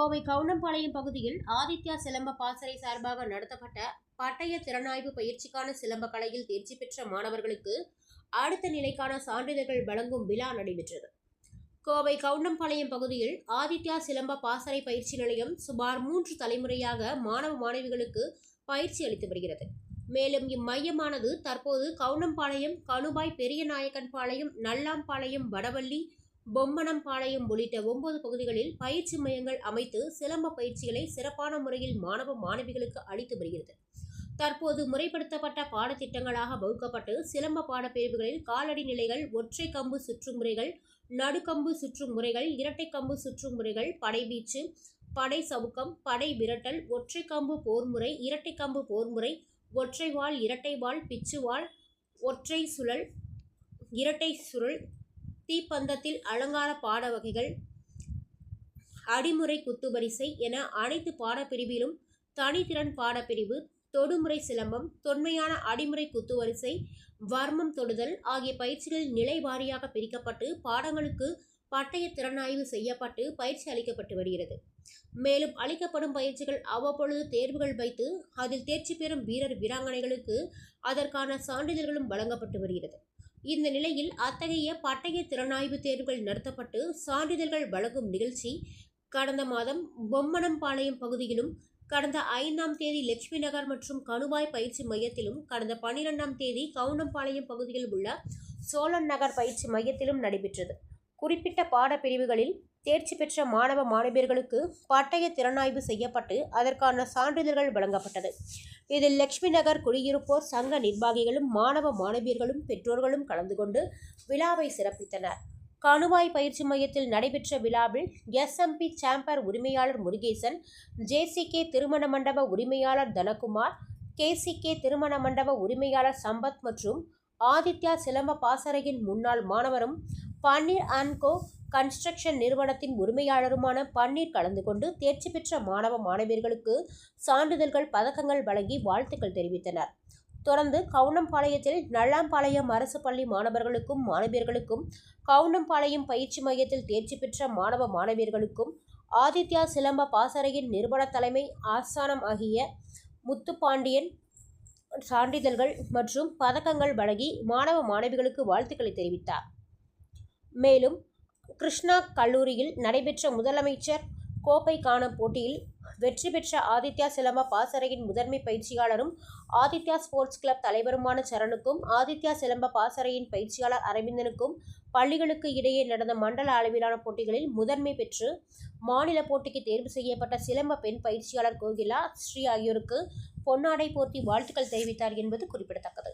கோவை கவுண்டம்பாளையம் பகுதியில் ஆதித்யா சிலம்ப பாசறை சார்பாக நடத்தப்பட்ட பட்டய திறனாய்வு பயிற்சிக்கான சிலம்ப கலையில் தேர்ச்சி பெற்ற மாணவர்களுக்கு அடுத்த நிலைக்கான சான்றிதழ்கள் வழங்கும் விழா நடைபெற்றது. கோவை கவுண்டம்பாளையம் பகுதியில் ஆதித்யா சிலம்ப பாசறை பயிற்சி நிலையம் சுமார் மூன்று தலைமுறையாக மாணவ மாணவிகளுக்கு பயிற்சி அளித்து வருகிறது. மேலும் இம்மையமானது தற்போது கவுண்டம்பாளையம் கணுபாய் பெரியநாயக்கன்பாளையம் நல்லாம்பாளையம் வடவள்ளி பொம்மனம்பாளையம் உள்ளிட்ட ஒன்பது பகுதிகளில் பயிற்சி மையங்கள் அமைத்து சிலம்ப பயிற்சிகளை சிறப்பான முறையில் மாணவ மாணவிகளுக்கு அளித்து வருகிறது. தற்போது முறைப்படுத்தப்பட்ட பாடத்திட்டங்களாக வகுக்கப்பட்டு சிலம்ப பாடப்பிரிவுகளில் காலடி நிலைகள் ஒற்றை கம்பு சுற்றும் முறைகள் நடுக்கம்பு சுற்றும் முறைகள் இரட்டை கம்பு சுற்றும் முறைகள் படைவீச்சு படை சவுக்கம் படை விரட்டல் ஒற்றை கம்பு போர்முறை இரட்டை கம்பு போர்முறை ஒற்றை வாள் இரட்டை வாள் பிச்சு வாள் ஒற்றை சுழல் இரட்டை சுருள் தீப்பந்தத்தில் அலங்கார பாட வகைகள் அடிமுறை குத்துவரிசை என அனைத்து பாடப்பிரிவிலும் தனித்திறன் பாடப்பிரிவு தொடுமுறை சிலம்பம் தொன்மையான அடிமுறை குத்துவரிசை வர்மம் தொடுதல் ஆகிய பயிற்சிகள் நிலை வாரியாக பிரிக்கப்பட்டு பாடங்களுக்கு பட்டய திறனாய்வு செய்யப்பட்டு பயிற்சி அளிக்கப்பட்டு வருகிறது. மேலும் அளிக்கப்படும் பயிற்சிகள் அவ்வப்பொழுது தேர்வுகள் வைத்து அதில் தேர்ச்சி பெறும் வீரர் வீராங்கனைகளுக்கு அதற்கான சான்றிதழ்களும் வழங்கப்பட்டு வருகிறது. இந்த நிலையில் அத்தகைய பட்டய திறனாய்வு தேர்வுகள் நடத்தப்பட்டு சான்றிதழ்கள் வழங்கும் நிகழ்ச்சி கடந்த மாதம் பொம்மனம்பாளையம் பகுதியிலும் கடந்த ஐந்தாம் தேதி லட்சுமி நகர் மற்றும் கணுவாய் பயிற்சி மையத்திலும் கடந்த பன்னிரெண்டாம் தேதி கவுனம்பாளையம் பகுதியில் உள்ள சோழன் நகர் பயிற்சி மையத்திலும் நடைபெற்றது. குறிப்பிட்ட பாடப்பிரிவுகளில் தேர்ச்சி பெற்ற மாணவ மாணவியர்களுக்கு பட்டய திறனாய்வு செய்யப்பட்டு அதற்கான சான்றிதழ்கள் வழங்கப்பட்டது. இதில் லட்சுமி நகர் குடியிருப்போர் சங்க நிர்வாகிகளும் மாணவ மாணவியர்களும் பெற்றோர்களும் கலந்து கொண்டு விழாவை சிறப்பித்தனர். கணுவாய் பயிற்சி மையத்தில் நடைபெற்ற விழாவில் எஸ்எம்பி சாம்பர் உரிமையாளர் முருகேசன் ஜேசிகே திருமண மண்டப உரிமையாளர் தனகுமார் கேசிகே திருமண மண்டப உரிமையாளர் சம்பத் மற்றும் ஆதித்யா சிலம்ப பாசறையின் முன்னாள் மாணவரும் பன்னீர் அண்ட் கோ கன்ஸ்ட்ரக்ஷன் நிறுவனத்தின் உரிமையாளருமான பன்னீர் கலந்து கொண்டு தேர்ச்சி பெற்ற மாணவ மாணவியர்களுக்கு சான்றிதழ்கள் பதக்கங்கள் வழங்கி வாழ்த்துக்கள் தெரிவித்தனர். தொடர்ந்து கவுனம்பாளையத்தில் நல்லாம்பாளையம் அரசு பள்ளி மாணவர்களுக்கும் மாணவியர்களுக்கும் கவுனம்பாளையம் பயிற்சி மையத்தில் தேர்ச்சி பெற்ற மாணவ மாணவியர்களுக்கும் ஆதித்யா சிலம்ப பாசறையின் நிறுவன தலைமை ஆஸ்தானம் ஆகிய முத்துப்பாண்டியன் சான்றிதழ்கள் மற்றும் பதக்கங்கள் வழங்கி மாணவ மாணவிகளுக்கு வாழ்த்துக்களை தெரிவித்தார். மேலும் கிருஷ்ணா கல்லூரியில் நடைபெற்ற முதலமைச்சர் கோப்பைக்கான போட்டியில் வெற்றி பெற்ற ஆதித்யா சிலம்ப பாசறையின் முதன்மை பயிற்சியாளரும் ஆதித்யா ஸ்போர்ட்ஸ் கிளப் தலைவருமான சரணுக்கும் ஆதித்யா சிலம்ப பாசறையின் பயிற்சியாளர் அரவிந்தனுக்கும் பள்ளிகளுக்கு இடையே நடந்த மண்டல அளவிலான போட்டிகளில் முதன்மை பெற்று மாநில போட்டிக்கு தேர்வு செய்யப்பட்ட சிலம்ப பெண் பயிற்சியாளர் கோகிலா ஸ்ரீ ஆகியோருக்கு பொன்னாடை போர்த்தி வாழ்த்துக்கள் தெரிவித்தார் என்பது குறிப்பிடத்தக்கது.